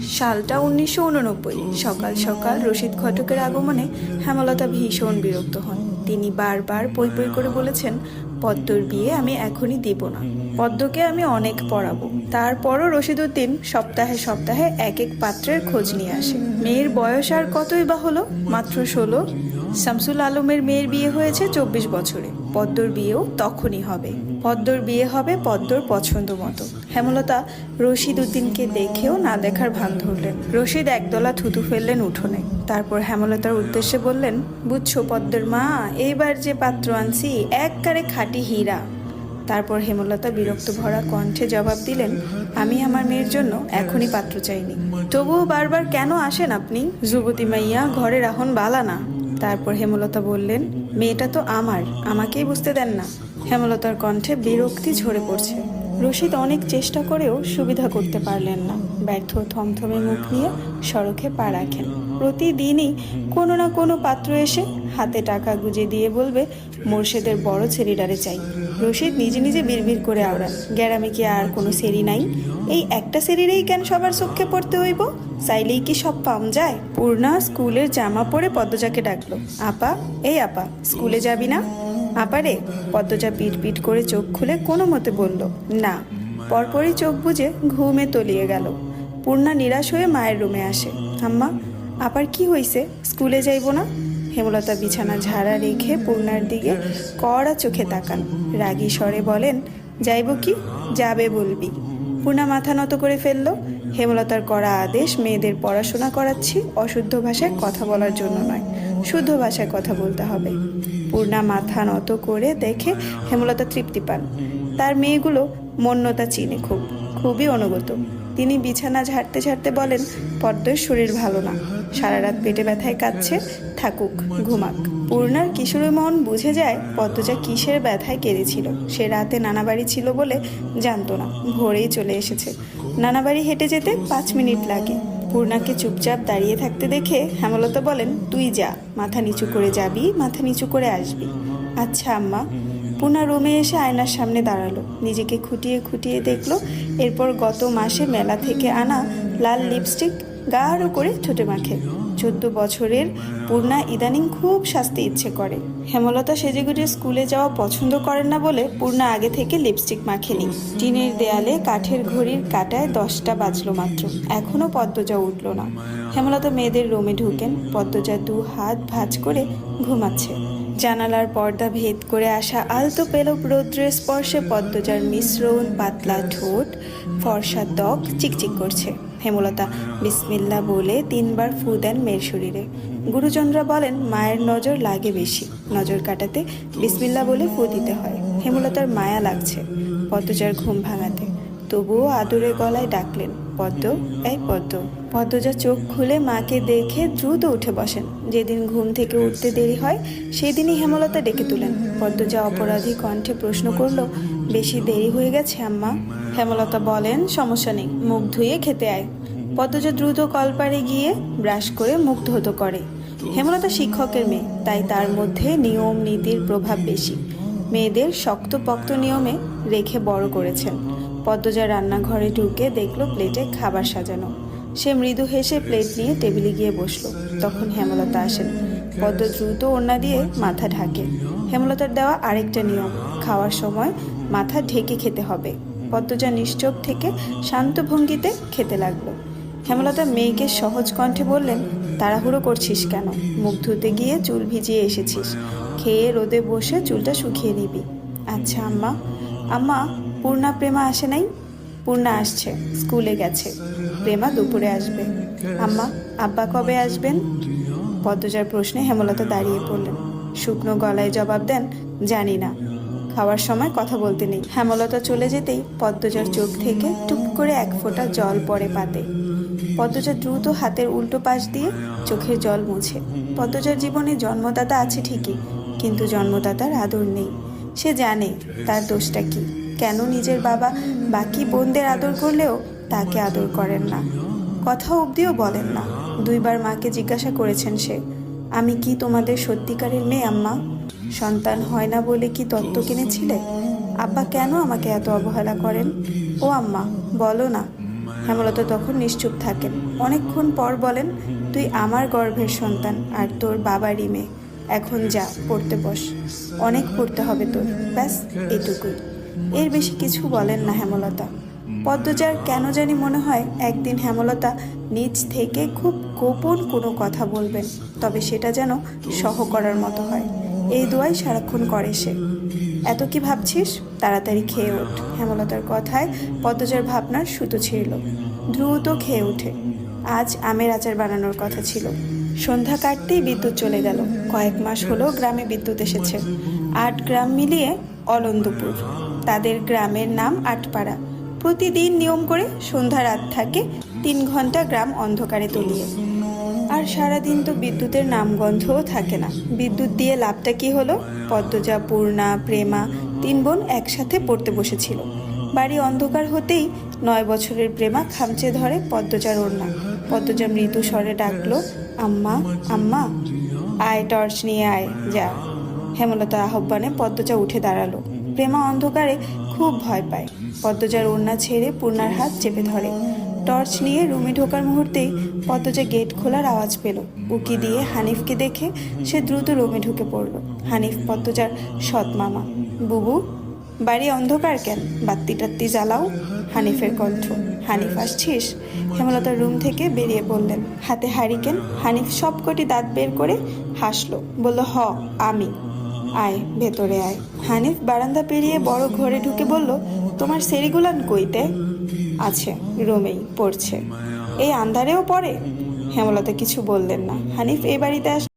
সালটা উনিশশো উননব্বই। সকাল সকাল রশিদ ঘটকের আগমনে হেমলতা ভীষণ বিরক্ত হন। তিনি বারবার পই পই করে বলেছেন, পদ্মর বিয়ে আমি এখনই দিব না। পদ্মকে আমি অনেক পড়াবো। তারপরও রশিদউদ্দিন সপ্তাহে সপ্তাহে এক এক পাত্রের খোঁজ নিয়ে আসে। মেয়ের বয়স আর কতই বা হলো? মাত্র ষোলো। শামসুল আলমের মেয়ের বিয়ে হয়েছে চব্বিশ বছরে। পদ্মর বিয়েও তখনই হবে। পদ্মর বিয়ে হবে পদ্মর পছন্দ মতো। হেমলতা রশিদ উদ্দিনকে দেখেও না দেখার ভান ধরলেন। রশিদ একদলা থুতু ফেললেন উঠোনে। তারপর হেমলতার উদ্দেশ্যে বললেন, বুঝছ পদ্মের মা, এইবার যে পাত্র আনছি, এককারে খাঁটি হীরা। তারপর হেমলতা বিরক্ত ভরা কণ্ঠে জবাব দিলেন, আমি আমার মেয়ের জন্য এখনই পাত্র চাইনি। তবুও বারবার কেন আসেন আপনি? যুবতী মাইয়া ঘরে রাখুন বালা না। তারপর হেমলতা বললেন মেয়েটা তো আমার, আমাকেই বুঝতে দেন না। হেমলতার কণ্ঠে বিরক্তি ঝরে পড়ছে। রশিদ অনেক চেষ্টা করেও সুবিধা করতে পারলেন না। ব্যর্থ থমথমে মুখ নিয়ে সড়কে পা রাখেন। প্রতিদিনই কোনো না কোনো পাত্র এসে হাতে টাকা গুজে দিয়ে বলবে, মোর্শেদের বড় ছেলেটারে চাই। রশিদ নিজে নিজে বিড়বিড় করে আওড়ান গ্যারামে কি আর কোনো সেরি নাই? এই একটা সেরিরেই কেন সবার চোখে পড়তে হইব? চাইলেই কি সব পাম যায়? পূর্ণা স্কুলের জামা পরে পদ্মজাকে ডাকলো, আপা, এই আপা, স্কুলে যাবি না? আপারে পদ্মজা পিট পিট করে চোখ খুলে কোনো মতে বলল, না। পরপরই চোখ বুজে ঘুমে তলিয়ে গেল। পূর্ণা নিরাশ হয়ে মায়ের রুমে আসে, আম্মা, আপার কি হইছে? স্কুলে যাইব না? হেমলতা বিছানা ঝাড়া রেখে পূর্ণার দিকে কড়া চোখে তাকান। রাগী স্বরে বলেন, যাইব কি? যাবে বলবি। পূর্ণা মাথা নত করে ফেলল। হেমলতার করা আদেশ মেয়েদের পড়াশোনা করাচ্ছি, অশুদ্ধ ভাষায় কথা বলার জন্য নয়, শুদ্ধ ভাষায় কথা বলতে হবে। পূর্ণা মাথা নত করে দেখে হেমলতা তৃপ্তি পান। তার মেয়েগুলো মন্যতা চিনে খুব, খুবই অনুগত। তিনি বিছানা ঝাড়তে ঝাড়তে বলেন, পদ্মের শরীর ভালো না। সারা রাত পেটে ব্যথায় কাঁদছে, থাকুক, ঘুমাক। পূর্ণার কিশোরী মন বুঝে যায়, পদ্মজা কিসের ব্যথায় কেঁদেছিল। সে রাতে নানা বাড়ি ছিল বলে জানতো না, ভোরেই চলে এসেছে। নানা বাড়ি হেঁটে যেতে পাঁচ মিনিট লাগে। পূর্ণাকে চুপচাপ দাঁড়িয়ে থাকতে দেখে হেমলতা বলেন, তুই যা, মাথা নিচু করে যাবি, মাথা নিচু করে আসবি। আচ্ছা আম্মা। পূর্ণা রুমে এসে আয়নার সামনে দাঁড়াল। নিজেকে খুঁটিয়ে খুঁটিয়ে দেখল। এরপর গত মাসে মেলা থেকে আনা লাল লিপস্টিক গাঢ় করে ঠোঁটে মাখে। চোদ্দ বছরের পূর্ণা ইদানিং খুব সাজতে ইচ্ছে করে। হেমলতা সেজেগুজে স্কুলে যাওয়া পছন্দ করেন না বলে পূর্ণা আগে থেকে লিপস্টিক মাখেনি। টিনের দেয়ালে কাঠের ঘড়ির কাটায় দশটা বাজলো মাত্র। এখনও পদ্মজা উঠল না। হেমলতা মেয়েদের রুমে ঢুকেন। পদ্মজা দু হাত ভাঁজ করে ঘুমাচ্ছে। জানালার পর্দা ভেদ করে আসা আলতো পেলব রৌদ্রের স্পর্শে পদ্মজার মিশ্রণ, পাতলা ঠোঁট, ফর্সা ত্বক চিকচিক করছে। হেমলতা, বিসমিল্লা বলে তিনবার ফু দেন মেয়ের শরীরে। গুরুজনরা বলেন, মায়ের নজর লাগে বেশি। নজর কাটাতে বিসমিল্লা বলে ফু দিতে হয়। হেমলতার মায়া লাগছে। পদ্মজার ঘুম ভাঙাতে। তবুও আদুরে গলায় ডাকলেন, পদ্ম, এই পদ্ম। পদ্মজা চোখ খুলে মাকে দেখে দ্রুত উঠে বসেন। যেদিন ঘুম থেকে উঠতে দেরি হয়, সেদিনই হেমলতা ডেকে তুলেন। পদ্মজা অপরাধী কণ্ঠে প্রশ্ন করল, বেশি দেরি হয়ে গেছে, আম্মা? হেমলতা বলেন, সমস্যা নেই, মুখ ধুয়ে খেতে আয়। পদ্মজা দ্রুত কলপারে গিয়ে ব্রাশ করে মুখ ধৌত করে। হেমলতা শিক্ষকের মেয়ে, তাই তার মধ্যে নিয়ম নীতির প্রভাব বেশি। মেয়েদের শক্তপোক্ত নিয়মে রেখে বড় করেছেন। পদ্মজা রান্নাঘরে ঢুকে দেখল প্লেটে খাবার সাজানো। সে মৃদু হেসে প্লেট নিয়ে টেবিলে গিয়ে বসল। তখন হেমলতা আসেন। পদ্ম দ্রুত ওড়না দিয়ে মাথা ঢাকে। হেমলতার দেওয়া আরেকটা নিয়ম, খাওয়ার সময় মাথা ঢেকে খেতে হবে। পদ্মজা নিশ্চোপ থেকে শান্ত ভঙ্গিতে খেতে লাগল। হেমলতা মেয়েকে সহজ কণ্ঠে বললেন, তাড়াহুড়ো করছিস কেন? মুখ ধুতে গিয়ে চুল ভিজিয়ে এসেছিস। খেয়ে রোদে বসে চুলটা শুকিয়ে নিবি। আচ্ছা আম্মা। আম্মা পূর্ণা, প্রেমা আসে নাই? পূর্ণা আসছে, স্কুলে গেছে। প্রেমা দুপুরে আসবে। আম্মা, আব্বা কবে আসবেন? পদ্মজার প্রশ্নে হেমলতা দাঁড়িয়ে পড়লেন। শুকনো গলায় জবাব দেন, জানি না। খাওয়ার সময় কথা বলতে নেই। হেমলতা চলে যেতেই পদ্মজার চোখ থেকে টুপ করে এক ফোঁটা জল পড়ে পাতে। পদ্মজা দ্রুত হাতের উল্টো পাশ দিয়ে চোখের জল মুছে। পদ্মজার জীবনে জন্মদাতা আছে ঠিকই, কিন্তু জন্মদাতার আদর নেই। সে জানে, তার দোষটা কি? কেন নিজের বাবা বাকি বোনদের আদর করলেও তাকে আদর করেন না? কথা অবধিও বলেন না। দুইবার মাকে জিজ্ঞাসা করেছেন সে, আমি কি তোমাদের সত্যিকারের মেয়ে, আম্মা? সন্তান হয় না বলে কি তত্ত্ব কিনেছিলে? আব্বা কেন আমাকে এত অবহেলা করেন? ও আম্মা, বলো না। হেমলতা তখন নিশ্চুপ থাকেন। অনেকক্ষণ পর বলেন, তুই আমার গর্ভের সন্তান আর তোর বাবারই মেয়ে। এখন যা, পড়তে বস। অনেক পড়তে হবে তোর। ব্যাস, এটুকুই। এর বেশি কিছু বলেন না হেমলতা। পদ্মজার কেন জানি মনে হয় একদিন হেমলতা নিজ থেকে খুব গোপন কোনো কথা বলবেন, তবে সেটা যেন সহ করার মতো হয়। এই দোয়াই সারাক্ষণ করে সে। এত কি ভাবছিস? তাড়াতাড়ি খেয়ে ওঠ। হেমলতার কথায় পদ্মজার ভাবনার সুতো ছিঁড়ল। দ্রুত খেয়ে ওঠে আজ আমের আচার বানানোর কথা ছিল। সন্ধ্যা কাটতেই বিদ্যুৎ চলে গেল। কয়েক মাস হলো গ্রামে বিদ্যুৎ এসেছে। আট গ্রাম মিলিয়ে অলন্দপুর। তাদের গ্রামের নাম আটপাড়া। প্রতিদিন নিয়ম করে সন্ধ্যা রাত থাকে, তিন ঘণ্টা গ্রাম অন্ধকারে তলিয়ে। আর সারাদিন তো বিদ্যুতের নামগন্ধও থাকে না। বিদ্যুৎ দিয়ে লাভটা কি হলো? পদ্মজা, পূর্ণা, প্রেমা তিন বোন একসাথে পড়তে বসেছিল। বাড়ি অন্ধকার হতেই নয় বছরের প্রেমা খামচে ধরে পদ্মজার ওড়না। পদ্মজা মৃদু স্বরে ডাকলো, আম্মা আম্মা, আয় টর্চ নিয়ে আয়, যা। হেমলতা আহ্বানে পদ্মজা উঠে দাঁড়াল। প্রেমা অন্ধকারে খুব ভয় পায়। পদ্মজার ওড়না ছেড়ে পূর্ণার হাত চেপে ধরে। টর্চ নিয়ে রুমে ঢোকার মুহূর্তেই পদ্মজা গেট খোলার আওয়াজ পেল। উকি দিয়ে হানিফকে দেখে সে দ্রুত রুমে ঢুকে পড়ল। হানিফ পদ্মজার সৎ মামা। বুবু, বাড়ি অন্ধকার কেন? বাত্তি টাত্তি জ্বালাও। হানিফের কণ্ঠ। হানিফ, আসছিস? হেমলতার রুম থেকে বেরিয়ে পড়লেন। হাতে হারিকেন? হানিফ সবকটি দাঁত বের করে হাসলো। বলল, হ, আমি। আয়, ভেতরে আয়। হানিফ বারান্দা পেরিয়ে বড় ঘরে ঢুকে বলল, তোমার সেরিগুলান কইতে? আছে, রুমেই, পড়ছে। এই আন্ধারেও পড়ে? হেমলতা কিছু বললেন না। হানিফ এই বাড়িতে আস